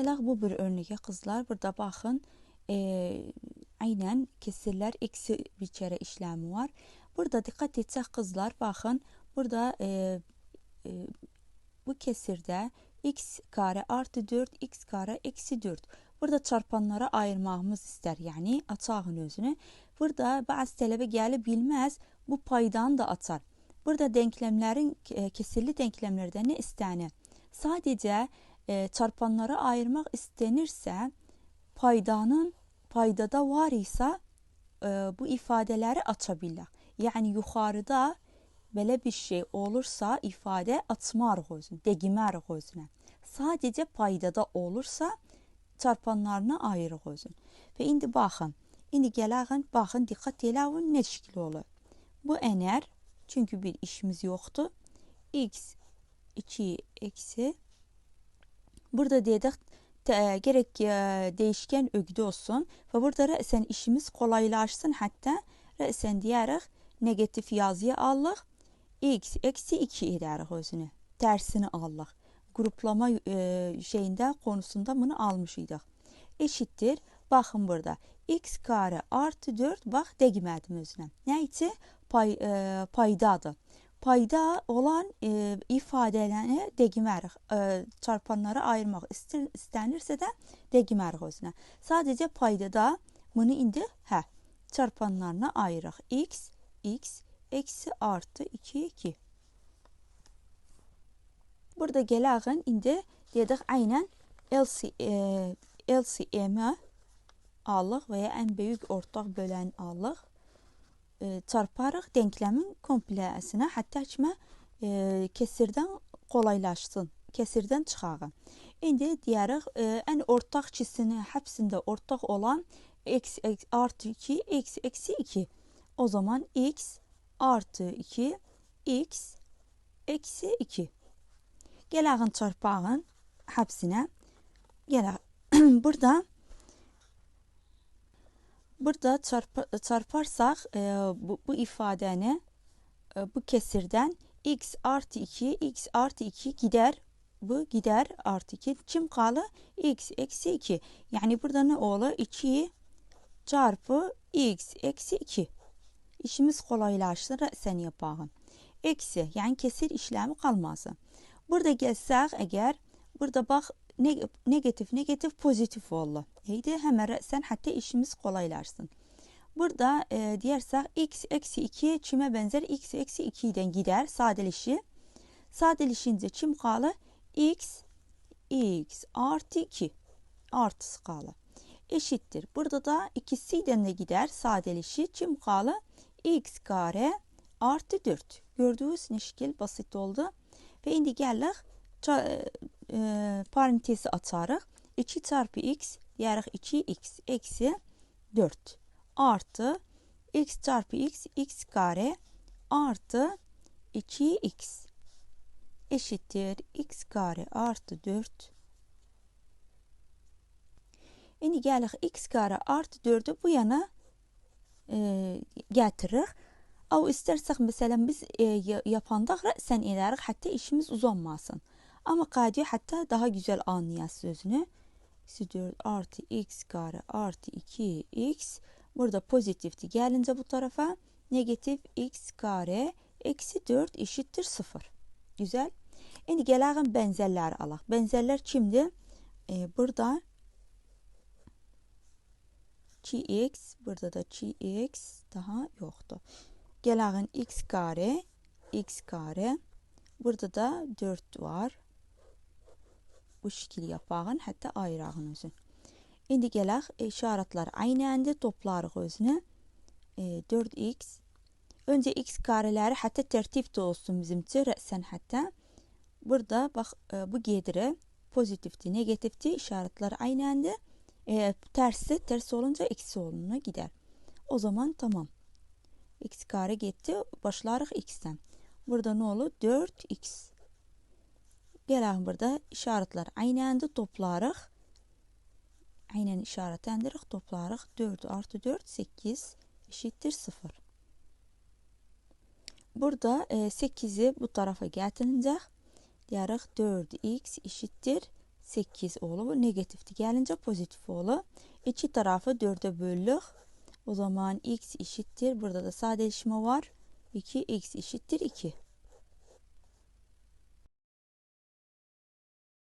Gələk bu bir örnəyə qızlar. Burada baxın, e, aynən kesirlər eksi bir kərə işləmi var. Burada diqqət etsək qızlar, baxın, burada e, e, bu kesirdə x kare artı 4, x kare eksi 4. Burada çarpanlara ayırmağımız istər, yəni açağın özünü. Burada bazı tələbə gəlib bilməz, bu paydanı da açar. Burada denklemlerin e, kesirli denklemlerden ne istənir? Sadəcə e, çarpanlara ayırmaq istənirsə, paydanın paydada var isə e, bu ifadeləri aça bilək. Yəni yuxarıda belə bir şey olursa ifadə açmarıq özünü, degimərik özünə. Sadəcə paydada olursa çarpanlarına ayırıq özünü. Və indi baxın. İndi gəlağın, baxın, diqqət eləyin nə şəkil olur. Bu ənər, çünki bir işimiz yoxdur. x 2 eksi Burada dedik te, gerek e, değişken ögde olsun ve burada resen işimiz kolaylaşsın hatta resen diyerek negatif yazıya alıq x eksi 2 edərik özünü. Tersini alıq. Gruplama e, şeyində konusunda bunu almışydıq. Eşittir. Baxın burada. x kare artı 4 bax dəqimədim özünə. Nə idi? Pay, e, paydadır payda olan e, ifadelerini degimərik. E, çarpanları ayırmaq istənirsə də degimərik özünə. Sadəcə paydada bunu indi hə çarpanlarına ayırıq. x x eksi artı 2 2. Burada gəlağın indi dedik aynən LC, e, LCM-i alıq və ya ən böyük ortaq alıq e, çarparıq denklemin komplesine hatta kimi e, kesirden kolaylaşsın. Kesirden çıxağı. İndi deyərik e, ən ortaq ikisini hepsində ortaq olan x, x artı 2 x eksi 2. O zaman x artı 2 x eksi 2. Gəlağın çarpağın hepsine. Gələ burada Burada çarp çarparsak e, bu, bu ifadeni e, bu kesirden x artı 2 x artı 2 gider bu gider artı 2 kim kalı x eksi 2 yani burada ne olur? 2 çarpı x eksi 2 işimiz kolaylaştı sen yapalım. Eksi yani kesir işlemi kalmazı burada gelsək eğer burada bak negatif negatif pozitif oldu. Neydi? Hemen rəsən hatta işimiz kolaylaşsın. Burada e, deyirsək x eksi 2 çimə benzer x eksi 2 ilə gider sadeleşi. Sadeleşince çim qalı x x artı 2 artısı qalı eşittir. Burada da ikisi ilə də gider sadeleşi çim qalı x kare artı 4. Gördüğünüz ne basit oldu. Ve indi gəlirik e, e, parantezi açarıq. 2 çarpı x deyərik 2x eksi 4 artı x çarpı x x kare artı 2x eşittir x kare artı 4 İndi gəlirik x kare artı 4'ü bu yana e, gətiririk. Av istərsək məsələn biz e, yapanda sən edərik, hətta işimiz uzanmasın. Ama KD hatta daha güzel anlayas sözünü. Eksi 4 artı x kare artı 2x. Burada pozitifti. Gelince bu tarafa negatif x kare eksi 4 eşittir 0. Güzel. Şimdi gelelim benzerler alaq. Benzerler kimdir? Ee, burada x burada da x daha yoktu. Gelelim x kare x kare burada da 4 var bu şekil yapağın hatta ayırağın özün. İndi gələk işaretler aynı anda toplarıq özünü. E, 4x Önce x kareleri hatta tertip de olsun bizim için rəsən hatta. Burada bak e, bu gediri pozitifti, negatifti işaretler aynı anda. E, tersi, ters olunca eksi oluna gider. O zaman tamam. x kare gitti. Başlarıq x'ten. Burada ne olur? 4x. Gələk burada işaretler aynı anda toplarıq. Aynen işaretlendiririk, toplarıq. 4 artı 4, 8 eşittir 0. Burada e, 8'i bu tarafa getirince Deyərik 4x eşittir 8 olur. Bu negatifti. Gelince pozitif olur. İki tarafı 4'e böldük. O zaman x eşittir. Burada da sadeleşme var. 2 x eşittir 2.